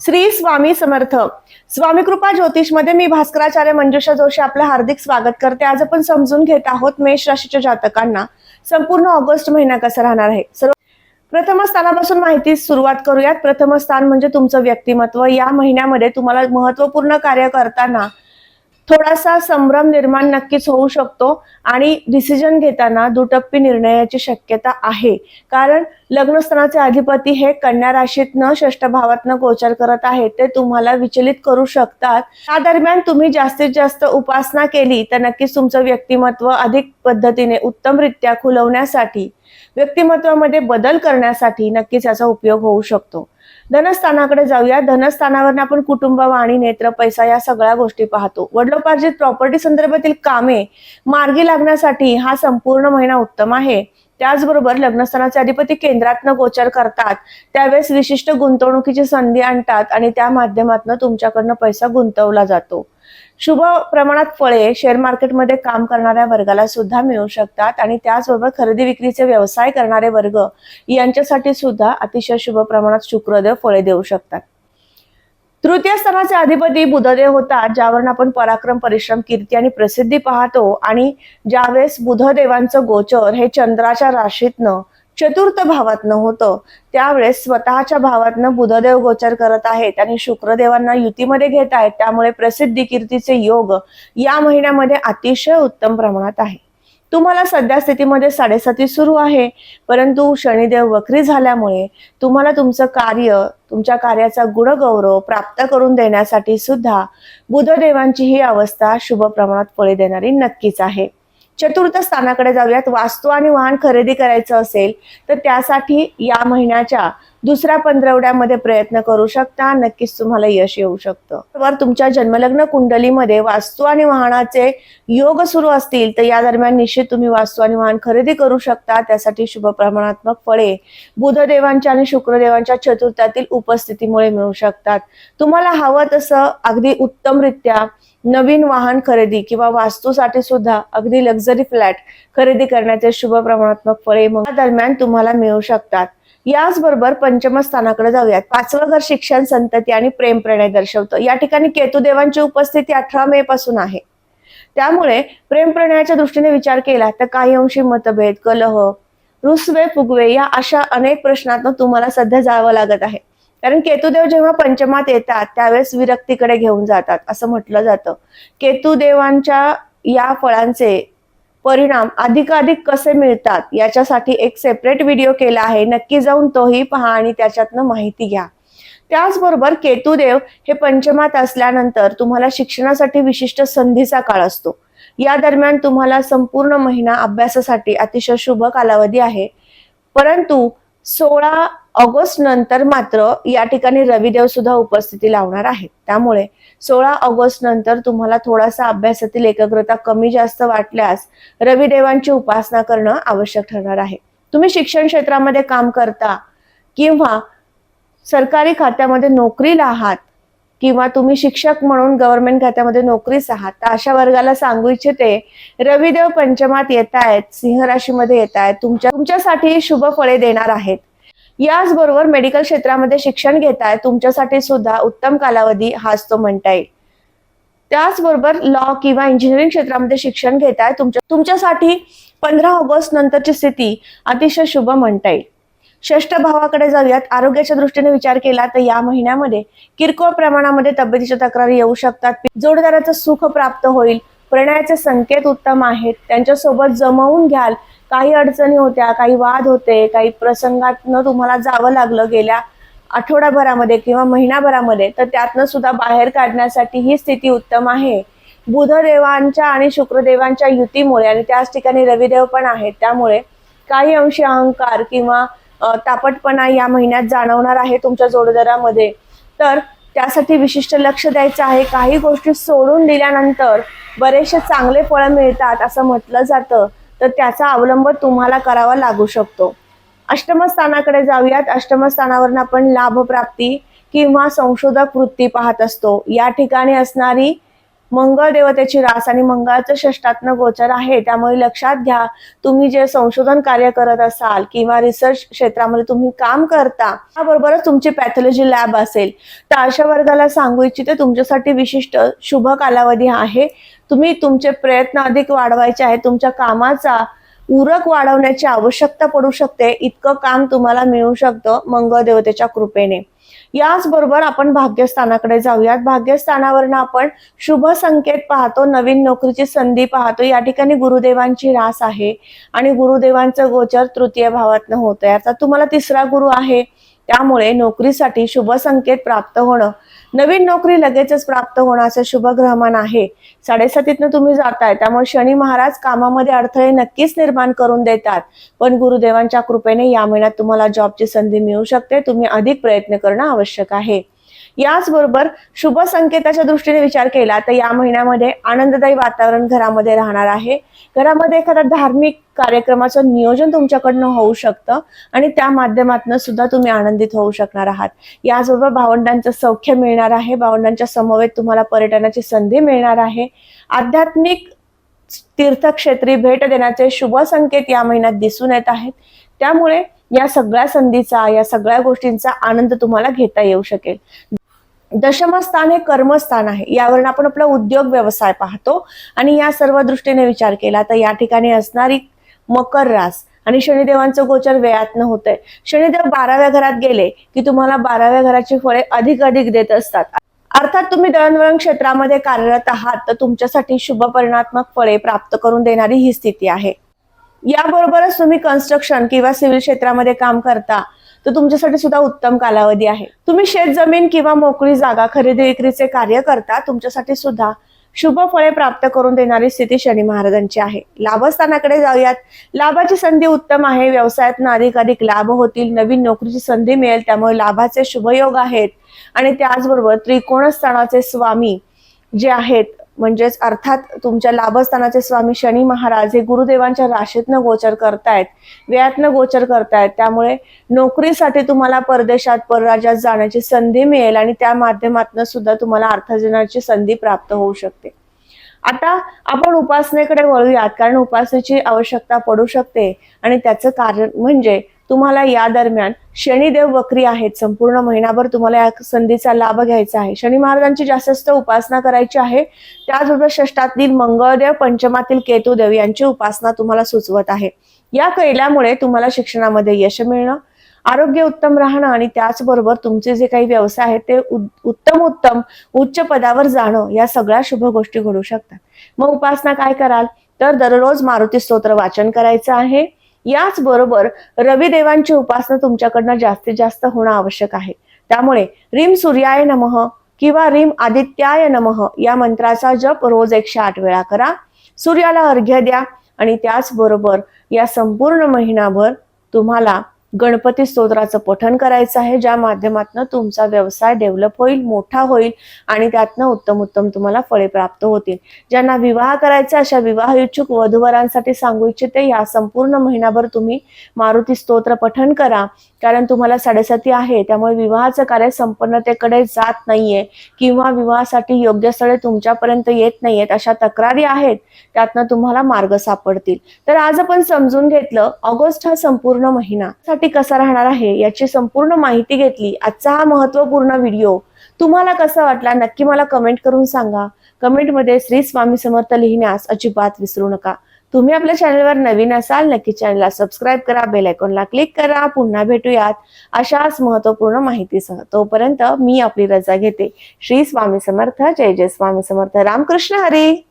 श्री स्वामी समर्थ. स्वामी कृपा ज्योतिषमध्ये मी भास्कराचार्य मंजुषा जोशी आपलं हार्दिक स्वागत करते. आज आपण समजून घेत आहोत मेष राशीच्या जातकांना. संपूर्ण ऑगस्ट महिना कसा राहणार आहे? सर्व प्रथम स्थानापासून माहिती सुरुवात करूयात. प्रथम स्थान म्हणजे तुमचं व्यक्तिमत्व. या महिन्यामध्ये तुम्हाला महत्त्वपूर्ण कार्य करताना थोडासा संभ्रम निर्माण नक्कीच होऊ शकतो आणि डिसिजन घेताना दुटप्पी निर्णयाची शक्यता आहे. कारण लग्नस्थानाचे अधिपती हे कन्या राशीतनं षष्ठ भावातनं गोचर करत आहेत. ते तुम्हाला विचलित करू शकतात. त्या दरम्यान तुम्ही जास्तीत जास्त उपासना केली तर नक्कीच तुमचं व्यक्तिमत्व अधिक पद्धतीने उत्तमरित्या खुलवण्यासाठी व्यक्तिमत्वामध्ये बदल करण्यासाठी नक्कीच याचा उपयोग होऊ शकतो. धनस्थानाकडे जाऊया. धनस्थानावर आपण कुटुंब वाणी नेत्र पैसा या सगळ्या गोष्टी पाहतो. वडिलोपार्जित प्रॉपर्टी संदर्भातील कामे मार्गी लागण्यासाठी हा संपूर्ण महिना उत्तम आहे. त्याचबरोबर लग्नस्थानाचे अधिपती केंद्रातनं गोचर करतात. त्यावेळेस विशिष्ट गुंतवणुकीची संधी आणतात आणि त्या माध्यमातून तुमच्याकडनं पैसा गुंतवला जातो. शुभ प्रमाणात फळे शेअर मार्केटमध्ये काम करणाऱ्या वर्गाला सुद्धा मिळू शकतात आणि त्याचबरोबर खरेदी विक्रीचे व्यवसाय करणारे वर्ग यांच्यासाठी सुद्धा अतिशय शुभ प्रमाणात शुक्रदेव फळे देऊ शकतात. तृतीय स्थानाचे अधिपती बुधदेव होतात ज्यावरून आपण पराक्रम परिश्रम कीर्ती आणि प्रसिद्धी पाहतो आणि ज्यावेळेस बुधदेवांचं गोचर हे चंद्राच्या राशीतनं चतुर्थ भावातनं होतं. त्यावेळेस स्वतःच्या भावातनं बुधदेव गोचर करत आहेत आणि शुक्रदेवांना युतीमध्ये घेत आहेत. त्यामुळे प्रसिद्धी कीर्तीचे योग या महिन्यामध्ये अतिशय उत्तम प्रमाणात आहे. तुम्हाला सध्या स्थितीमध्ये साडेसाती सुरू आहे. परंतु शनिदेव वक्री झाल्यामुळे तुम्हाला तुमचं कार्य तुमच्या कार्याचा गुणगौरव प्राप्त करून देण्यासाठी सुद्धा बुधदेवांची ही अवस्था शुभ प्रमाणात फळे देणारी नक्कीच आहे. चतुर्थ स्थानाकडे जाऊयात. वास्तू आणि वाहन खरेदी करायचं असेल तर त्यासाठी या महिन्याच्या दुसऱ्या पंधरवड्यामध्ये प्रयत्न करू शकता. नक्कीच तुम्हाला यश येऊ शकतं. बरोबर तुमच्या जन्मलग्न कुंडलीमध्ये वास्तू आणि वाहनाचे योग सुरू असतील तर या दरम्यान निश्चित तुम्ही वास्तू आणि वाहन खरेदी करू शकता. त्यासाठी शुभ प्रमाणात्मक फळे बुधदेवांच्या आणि शुक्रदेवांच्या चतुर्थातील उपस्थितीमुळे मिळू शकतात. तुम्हाला हवं तसं अगदी उत्तमरित्या नवीन वाहन खरेदी किंवा वास्तूसाठी सुद्धा अगदी लक्झरी फ्लॅट खरेदी करण्याचे शुभ प्रमाणात्मक फळे दरम्यान तुम्हाला मिळू शकतात. याचबरोबर पंचमस्थानाकडे जाऊयात. पाचवं घर शिक्षण संतती आणि प्रेम प्रणय दर्शवतं. या ठिकाणी केतुदेवांची उपस्थिती अठरा मे पासून आहे. त्यामुळे प्रेम प्रणयाच्या दृष्टीने विचार केला तर काही अंशी मतभेद कलह रुसवे फुगवे या अशा अनेक प्रश्नातून तुम्हाला सध्या जावं लागत आहे. कारण केतुदेव जेव्हा पंचमात येतात त्यावेळेस विरक्तीकडे घेऊन जातात असं म्हटलं जातं. केतुदेवांच्या या फळांचे परिणाम अधिकाधिक कसे मिळतात याच्यासाठी एक सेपरेट व्हिडिओ केला आहे. नक्की जाऊन तोही पहा आणि त्याच्यातनं माहिती घ्या. त्याचबरोबर केतुदेव हे पंचमात असल्यानंतर तुम्हाला शिक्षणासाठी विशिष्ट संधीचा काळ असतो. या दरम्यान तुम्हाला संपूर्ण महिना अभ्यासासाठी अतिशय शुभ कालावधी आहे. परंतु सोळा ऑगस्ट नंतर मात्र या ठिकाणी रविदेव सुद्धा उपस्थिती लावणार आहेत. त्यामुळे सोळा ऑगस्ट नंतर तुम्हाला थोडासा अभ्यासातील एकाग्रता कमी जास्त वाटल्यास रविदेवांची उपासना करणं आवश्यक ठरणार आहे. तुम्ही शिक्षण क्षेत्रामध्ये काम करता किंवा सरकारी खात्यामध्ये नोकरीला आहात किंवा तुम्ही शिक्षक म्हणून गव्हर्नमेंट खात्यामध्ये नोकरीस आहात तर अशा वर्गाला सांगू इच्छिते रविदेव पंचमात येत आहेत सिंह राशीमध्ये येत आहेत तुमच्या तुमच्यासाठी शुभ फळे देणार आहेत. याचबरोबर मेडिकल क्षेत्रामध्ये शिक्षण घेताय तुमच्यासाठी सुद्धा उत्तम कालावधी हाच तो म्हणता येईल त्याचबरोबर लॉ किंवा इंजिनिअरिंग क्षेत्रामध्ये शिक्षण घेताय तुमच्या तुमच्यासाठी पंधरा ऑगस्ट नंतरची स्थिती अतिशय शुभ म्हणता येईल षष्ठ भावाकडे जाऊयात. आरोग्याच्या दृष्टीने विचार केला तर या महिन्यामध्ये किरकोळ प्रमाणामध्ये तब्येतीच्या तक्रारी येऊ शकतात. जोडदाराचं सुख प्राप्त होईल. प्रणयाचे संकेत उत्तम आहेत. त्यांच्यासोबत जमवून घ्याल. काही अडचणी होत्या काही वाद होते काही प्रसंगातनं तुम्हाला जावं लागलं गेल्या आठवडाभरामध्ये किंवा महिनाभरामध्ये तर त्यातनं सुद्धा बाहेर काढण्यासाठी ही स्थिती उत्तम आहे. बुधदेवांच्या आणि शुक्रदेवांच्या युतीमुळे आणि त्याच ठिकाणी रविदेव पण आहेत त्यामुळे काही अंशी अहंकार किंवा तापटपणा या महिन्यात जाणवणार आहे तुमच्या जोडदारामध्ये. तर त्यासाठी विशिष्ट लक्ष द्यायचं आहे. काही गोष्टी सोडून दिल्यानंतर बरेचसे चांगले फळं मिळतात असं म्हटलं जातं. तर त्याचा अवलंब तुम्हाला करावा लागू शकतो. अष्टमस्थानाकडे जाऊयात. अष्टमस्थानावरून आपण लाभप्राप्ती किंवा संशोधक वृत्ती पाहत असतो. या ठिकाणी असणारी मंगळ देवतेची रास आणि मंगळाचं षष्टात्न गोचर आहे. त्यामुळे लक्षात घ्या तुम्ही जे संशोधन कार्य करत असाल किंवा रिसर्च क्षेत्रामध्ये तुम्ही काम करता त्याबरोबरच तुमची पॅथॉलॉजी लॅब असेल. तर अशा वर्गाला सांगू इच्छिते तुमच्यासाठी विशिष्ट शुभ कालावधी आहे. तुम्ही तुमचे प्रयत्न अधिक वाढवायचे आहेत तुमच्या कामाचा उरक वाढवण्याची आवश्यकता पडू शकते इतकं काम तुम्हाला मिळू शकतं मंगळ देवतेच्या कृपेने. याचबरोबर आपण भाग्यस्थानाकडे जाऊयात. भाग्यस्थानावरनं आपण शुभ संकेत पाहतो नवीन नोकरीची संधी पाहतो. या ठिकाणी गुरुदेवांची रास आहे आणि गुरुदेवांचं गोचर तृतीय भावातनं होतंय. आता तुम्हाला तिसरा गुरु आहे. त्यामुळे नोकरीसाठी शुभ संकेत प्राप्त होणं नवीन नोकरी लगेचच प्राप्त होणं असं शुभ ग्रहमान आहे. साडेसातीतनं तुम्ही जाताय त्यामुळे शनी महाराज कामामध्ये अडथळे नक्कीच निर्माण करून देतात. पण गुरुदेवांच्या कृपेने या महिन्यात तुम्हाला जॉबची संधी मिळू शकते तुम्ही अधिक प्रयत्न करणं आवश्यक आहे. याचबरोबर शुभ संकेताच्या दृष्टीने विचार केला तर या महिन्यामध्ये आनंददायी वातावरण घरामध्ये राहणार आहे. घरामध्ये एखादा धार्मिक कार्यक्रमाचं नियोजन तुमच्याकडनं होऊ शकतं आणि त्या माध्यमातून सुद्धा तुम्ही आनंदित होऊ शकणार आहात. याचबरोबर भावंडांचं सौख्य मिळणार आहे. भावंडांच्या समवेत तुम्हाला पर्यटनाची संधी मिळणार आहे. आध्यात्मिक तीर्थक्षेत्री भेट देण्याचे शुभ संकेत या महिन्यात दिसून येत आहेत. त्यामुळे या सगळ्या संधीचा या सगळ्या गोष्टींचा आनंद तुम्हाला घेता येऊ शकेल. दशमस्थान हे कर्मस्थान आहे. यावरून आपण आपला उद्योग व्यवसाय पाहतो आणि या सर्व दृष्टीने विचार केला तर या ठिकाणी असणारी मकर रास आणि शनिदेवांचं गोचर वेळातनं होतंय. शनिदेव बाराव्या घरात गेले की तुम्हाला बाराव्या घराची फळे अधिक अधिक देत असतात. अर्थात तुम्ही दळणवळण क्षेत्रामध्ये कार्यरत आहात तर तुमच्यासाठी शुभ परिणात्मक फळे प्राप्त करून देणारी ही स्थिती आहे. याबरोबरच तुम्ही कन्स्ट्रक्शन किंवा सिव्हिल क्षेत्रामध्ये काम करता. तर तुमच्यासाठी सुद्धा उत्तम कालावधी आहे. तुम्ही शेत जमीन किंवा मोकळी जागा खरेदी विक्रीचे कार्य करता तुमच्यासाठी सुद्धा शुभ फळे प्राप्त करून देणारी स्थिती शनी महाराजांची आहे. लाभस्थानाकडे जाऊयात. लाभाची संधी उत्तम आहे. व्यवसायातनं अधिक अधिक लाभ होतील. नवीन नोकरीची संधी मिळेल. त्यामुळे लाभाचे शुभयोग आहेत. आणि त्याचबरोबर त्रिकोणस्थानाचे स्वामी जे आहेत म्हणजेच अर्थात तुमच्या लाभस्थानाचे स्वामी शनी महाराज हे गुरुदेवांच्या राशीतनं गोचर करतायत वेळातनं गोचर करतायत. त्यामुळे नोकरीसाठी तुम्हाला परदेशात परराज्यात जाण्याची संधी मिळेल आणि त्या माध्यमातून सुद्धा तुम्हाला अर्थार्जनाची संधी प्राप्त होऊ शकते. आता आपण उपासनेकडे वळूयात कारण उपासनेची आवश्यकता पडू शकते आणि त्याचं कारण म्हणजे तुम्हाला या दरम्यान शनिदेव वक्री आहेत. संपूर्ण महिनाभर तुम्हाला या संधीचा लाभ घ्यायचा आहे. शनी महाराजांची जास्त उपासना करायची आहे. त्याचबरोबर षष्टातील मंगळदेव पंचमातील केतुदेव यांची उपासना तुम्हाला सुचवत आहे. या कैल्यामुळे तुम्हाला शिक्षणामध्ये यश मिळणं आरोग्य उत्तम राहणं आणि त्याचबरोबर तुमचे जे काही व्यवसाय आहेत ते उत्तम उत्तम उच्च पदावर जाणं या सगळ्या शुभ गोष्टी घडू शकतात. मग उपासना काय कराल? तर दररोज मारुती स्तोत्र वाचन करायचं आहे. याचबरोबर रविदेवांची उपासना तुमच्याकडनं जास्तीत जास्त होणं आवश्यक आहे. त्यामुळे रिम सूर्याय नमः किंवा रिम आदित्याय नमः या मंत्राचा जप रोज एकशे आठ वेळा करा. सूर्याला अर्घ्य द्या आणि त्याचबरोबर या संपूर्ण महिनाभर तुम्हाला गणपती स्तोत्राचं पठन करायचं आहे ज्या माध्यमातून तुमचा व्यवसाय डेव्हलप होईल मोठा होईल आणि त्यातनं उत्तम उत्तम तुम्हाला फळे प्राप्त होतील. ज्यांना विवाह करायचा अशा विवाह इच्छुक वधूवरांसाठी सांगू इच्छिते या संपूर्ण महिनाभर तुम्ही मारुती स्तोत्र पठन करा. कारण तुम्हाला साडेसाती आहे त्यामुळे विवाहाचं कार्य संपन्नतेकडे जात नाहीये किंवा विवाहासाठी योग्य स्थळे तुमच्यापर्यंत येत नाहीयेत अशा तक्रारी आहेत त्यातनं तुम्हाला मार्ग सापडतील. तर आज आपण समजून घेतलं ऑगस्ट हा संपूर्ण महिना. साठी कसा राहणार आहे याची संपूर्ण माहिती घेतली. आजचा हा महत्त्वपूर्ण व्हिडिओ तुम्हाला कसा वाटला नक्की मला कमेंट करून सांगा. कमेंटमध्ये श्री स्वामी समर्थ लिहिण्यास अजिबात विसरू नका. तुम्ही आपल्या चॅनलवर नवीन असाल नक्की चॅनलला सबस्क्राईब करा बेल आयकॉनला क्लिक करा. पुन्हा भेटूयात अशाच महत्त्वपूर्ण माहितीसह. तोपर्यंत मी आपली रजा घेते. श्री स्वामी समर्थ. जय जय स्वामी समर्थ. रामकृष्ण हरी.